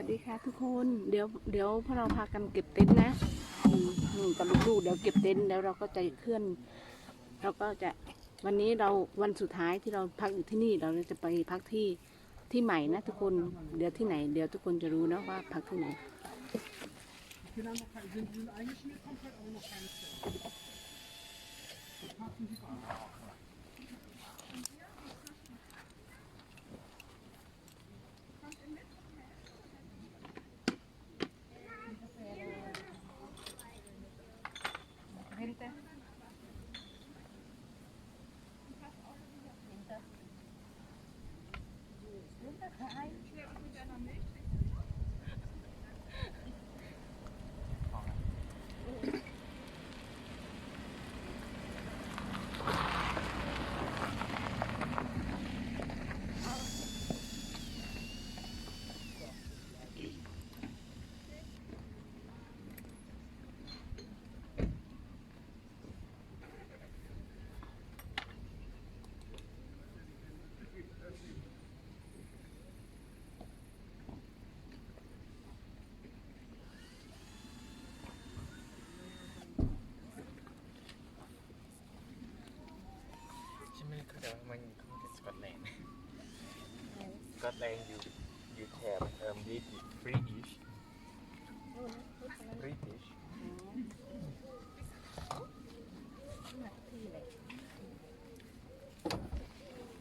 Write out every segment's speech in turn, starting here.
วัสดีค่ะทุกคน เดี๋ยวเดี๋ยวพวกเราพากันเก็บเต็นท์นะอืมอืมกับลูกๆเดี๋ยวเก็บเต็นท์แล้วเราก็จะเคลื่อน เราก็จะวันนี้เราวันสุดท้ายที่เราพักอยู่ที่นี่เราจะไปพักที่ที่ใหม่นะทุกคนเดี๋ยวที่ไหน เดี๋ยวทุกคนจะรู้นะว่าพักที่ไหน 哎 ไม่เข้าใจว่ามันเข้ากับสกอตแลนด์สกอตแลนด์อยู่อยู่แถบเอ่อ British British British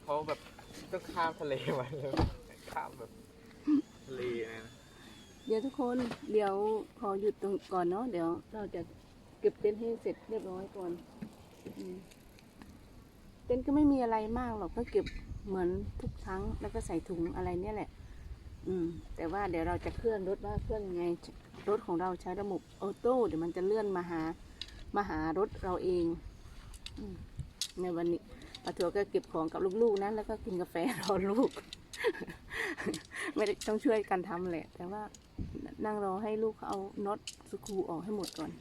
เขาแบบต้องข้ามทะเลมาเลยข้ามแบบทะเลนะเดี๋ยวทุกคนเดี๋ยวขอหยุดตรงก่อนเนาะเดี๋ยวเราจะเก็บเต็นท์ให้เสร็จเรียบร้อยก่อนอืม เต็นก็ไม่มีอะไรมากหรอกก็เก็บเหมือนทุกครั้ง แล้วก็ใส่ถุงอะไรเนี่ยแหละ อืม แต่ว่าเดี๋ยวเราจะเคลื่อนรถว่าเคลื่อนยังไงรถของเราใช้ระบบออโต้เดี๋ยวมันจะเลื่อนมาหามาหารถเราเองอในวันนี้ปาทัวก็เก็บของกับลูกๆนะแล้วก็กินกาแฟรอลูก ไม่ได้ต้องช่วยกันทำแหละ แต่ว่านั่งรอให้ลูกเขาเอาน็อตสกูออกให้หมดก่อน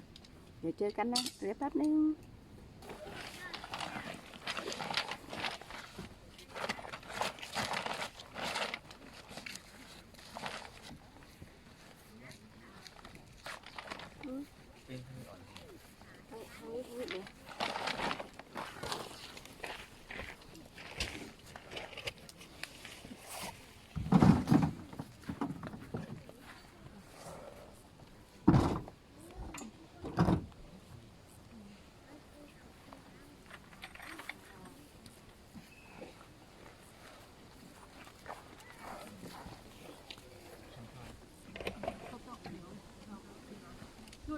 เดี๋ยวเจอกันนะเดี๋ยวแป๊บนึง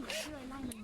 Một.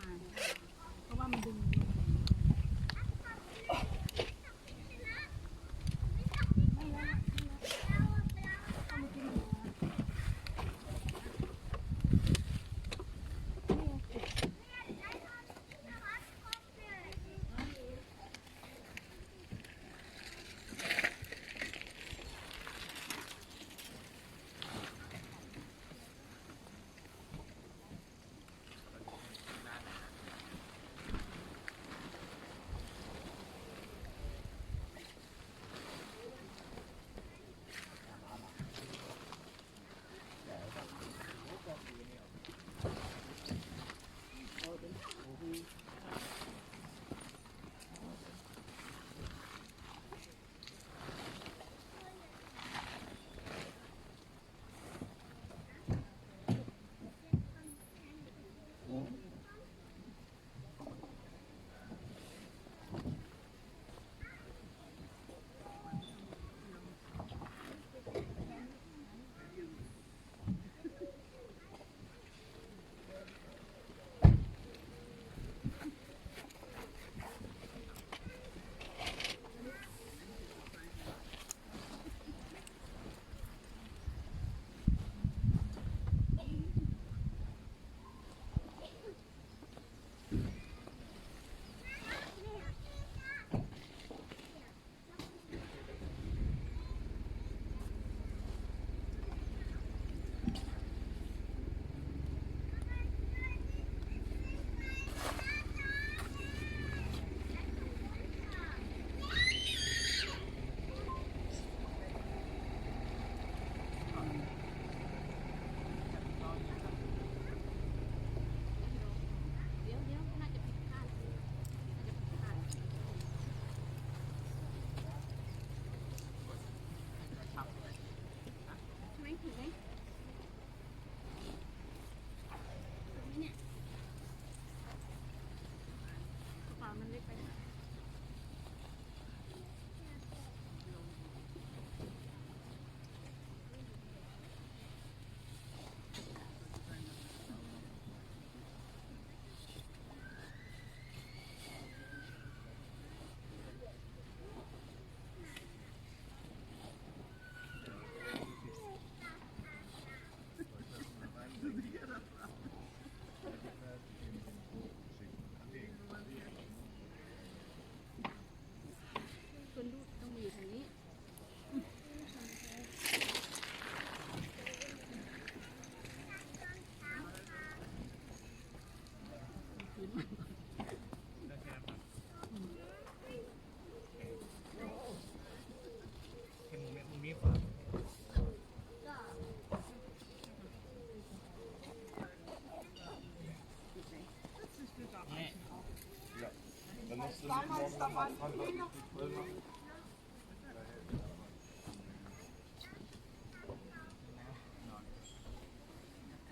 ถ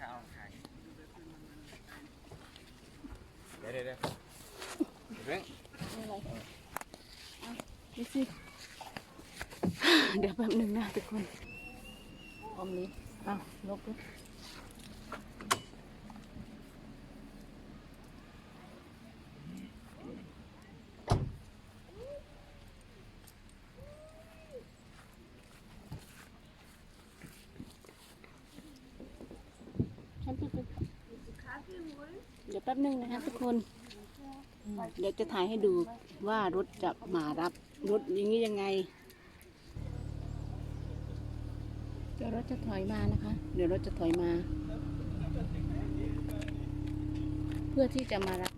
้าเอาถ่ายเดี๋ยวเดี๋ยวเดี๋ยวเรื่อง ดูสิ เดี๋ยวแป๊บหนึ่งนะทุกคนออมนี้อ้าวลบเลยฉันปิดเลยเดี๋ยวแป๊บหนึ่งนะคะทุกคน เดี๋ยวจะถ่ายให้ดูว่ารถจะมารับรถอย่างนี้ยังไงเดี๋ยวรถจะถอยมานะคะ เดี๋ยวรถจะถอยมา เพื่อที่จะมารับ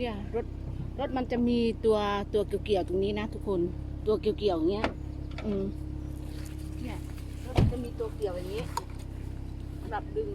เนี่ยรถรถมันจะมีตัวตัวเกี่ยวๆตรงนี้นะ ทุกคนตัวเกี่ยวๆอย่างเงี้ย อืมเนี่ยรถมันจะมีตัวเกี่ยวอย่างนี้สำหรับดึง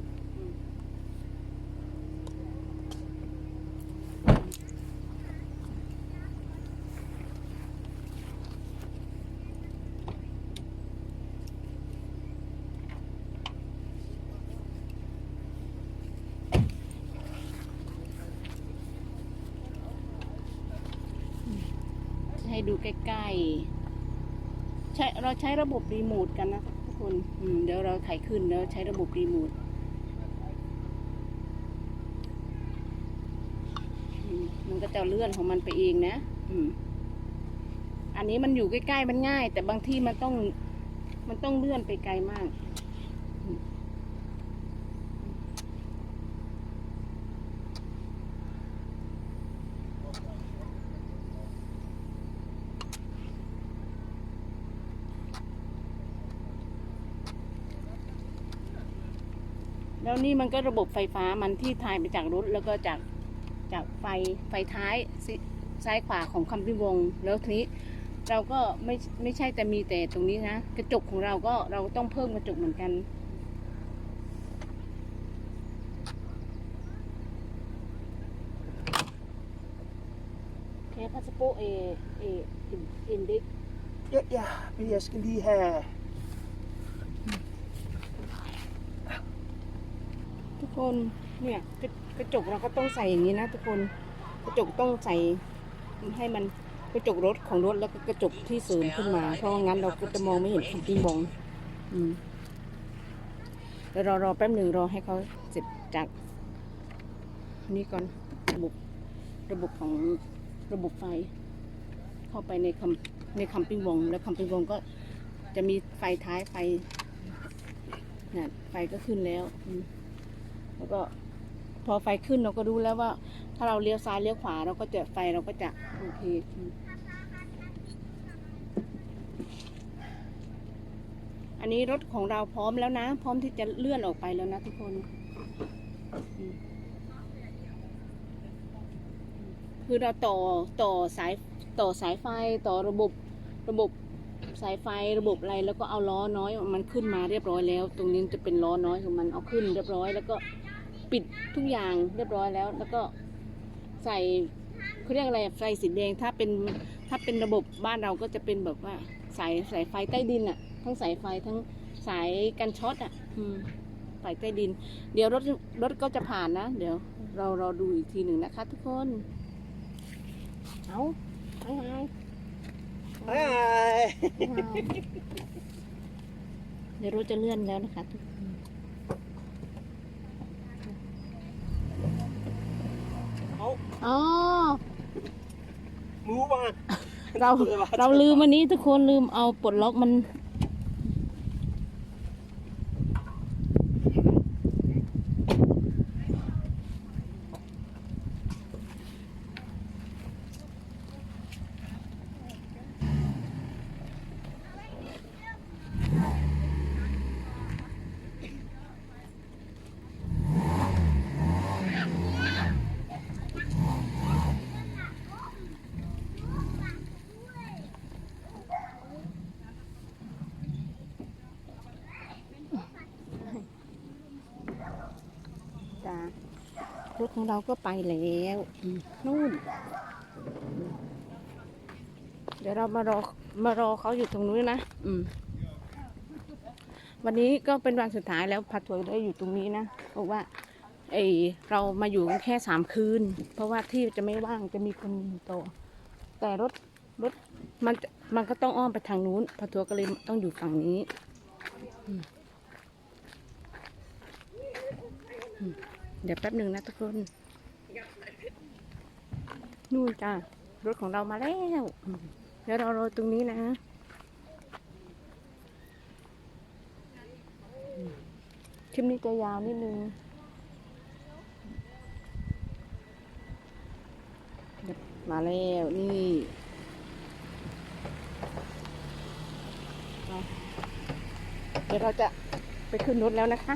ดูใกล้ๆใช้เราใช้ระบบรีโมทกันนะทุกคนเดี๋ยวเราถ่ายขึ้นแล้วใช้ระบบรีโมทมมันก็จะเลื่อนของมันไปเองนะ อืม อันนี้มันอยู่ใกล้ๆมันง่าย แต่บางที่มันต้อง มันต้องเลื่อนไปไกลมาก แล้วนี่มันก็ระบบไฟฟ้ามันที่ถ่ายไปจากรถแล้วก็จากจากไฟไฟท้ายซ้ายขวาของคัมพิวงแล้วทีนี้เราก็ไม่ไม่ใช่แต่มีแต่ตรงนี้นะกระจกของเราก็เราต้องเพิ่มกระจกเหมือนกัน แค่พัสโปเอเออินดิ Ja, ja, men jeg skal lige have... ทุก คนเนี่ยกระกระจกเราก็ต้องใส่อย่างนี้นะทุกคนกระจกต้องใส่ให้มันกระจกรถของรถแล้วก็กระจกที่เสริมขึ้นมา เพราะงั้นเราก็จะมองไม่เห็นคัมปิ้งบองอืมเดี๋ยวรอรอแป๊บหนึ่งรอให้เขาเสร็จจากนี่ก่อนระบบระบบของระบบไฟ เข้าไปในคัมในคัมปิ้งวง แล้วคัมปิ้งวงก็จะมีไฟท้ายไฟน่ะไฟก็ขึ้นแล้วอื แล้วก็พอไฟขึ้นเราก็รู้แล้วว่า ถ้าเราเลี้ยวซ้ายเลี้ยวขวาเราก็จะไฟเราก็จะโอเคอันนี้รถของเราพร้อมแล้วนะ พร้อมที่จะเลื่อนออกไปแล้วนะทุกคน คือเราต่อต่อสายต่อสายไฟต่อระบบระบบ สายไฟระบบอะไรแล้วก็เอาล้อน้อยมันขึ้นมาเรียบร้อยแล้ว ตรงนี้จะเป็นล้อน้อยของมันเอาขึ้นเรียบร้อยแล้วก็ปิดทุกอย่างเรียบร้อยแล้ว แล้วก็ใส่เขาเรียกอะไรไฟสีแดงถ้าเป็นถ้าเป็นระบบบ้านเราก็จะเป็นแบบว่าสายสายไฟใต้ดินอะทั้งสายไฟทั้งสายกันช็อตอะอืมไฟใต้ดิน เดี๋ยวรถรถก็จะผ่านนะ เดี๋ยวเรารอดูอีกทีหนึ่งนะคะ ทุกคนเอาไอ้ไอ้ Hej, hej. เดี๋ยวรถจะเลื่อนแล้วนะคะทุกคน Hov, อ๋อ move on. เรา เราลืมอันนี้ทุกคนลืมเอาปลดล็อกมัน รถของเราก็ไปแล้วนู่น เดี๋ยวเรามารอมารอเขาอยู่ตรงนู้นนะอืม วันนี้ก็เป็นวันสุดท้ายแล้วพัดทัวร์ได้อยู่ตรงนี้นะเพราะว่าเอเรามาอยู่กันแค่สามคืน เพราะว่าที่จะไม่ว่างจะมีคนอยู่ต่อแต่รถรถมันมันก็ต้องอ้อมไปทางนู้นพัทัวร์ก็เลยต้องอยู่ฝั่งนี้ อืม เดี๋ยวแป๊บหนึ่งนะทุกคน นู่นจ้ารถของเรามาแล้ว เดี๋ยวเรารอตรงนี้นะคลิปนี้จะยาวนิดนึง มาแล้วนี่เดี๋ยวเราจะไปขึ้นรถแล้วนะคะ